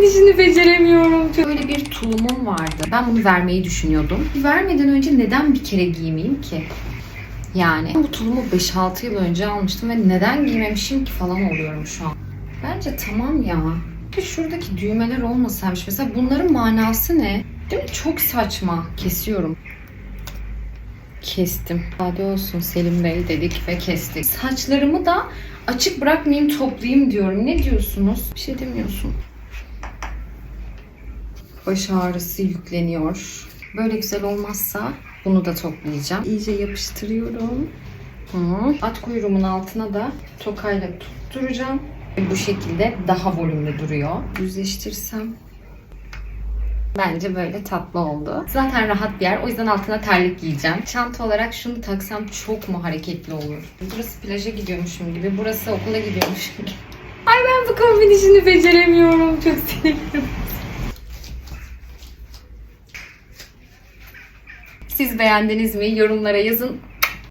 kombinişini beceremiyorum. Çok- Böyle bir tulumum vardı. Ben bunu vermeyi düşünüyordum. Vermeden önce neden bir kere giymeyeyim ki? Yani bu tulumu 5-6 yıl önce almıştım ve neden giymemişim ki falan oluyorum şu an. Bence tamam ya. Bir Şuradaki düğmeler olmasaymış. Mesela bunların manası ne? Değil mi? Çok saçma. Kesiyorum. Kestim. Hadi olsun Selim Bey dedik ve kestik. Saçlarımı da açık bırakmayayım toplayayım diyorum. Ne diyorsunuz? Bir şey demiyorsun. Baş ağrısı yükleniyor. Böyle güzel olmazsa bunu da toplayacağım. İyice yapıştırıyorum. At kuyruğumun altına da tokayla tutturacağım. Bu şekilde daha volümlü duruyor. Düzleştirsem Bence böyle tatlı oldu. Zaten rahat bir yer. O yüzden altına terlik giyeceğim. Çanta olarak şunu taksam çok mu hareketli olur? Burası plaja gidiyormuşum gibi. Burası okula gidiyormuşum gibi. Ay ben bu kombinişini beceremiyorum. Çok sinirliyim. Siz beğendiniz mi? Yorumlara yazın.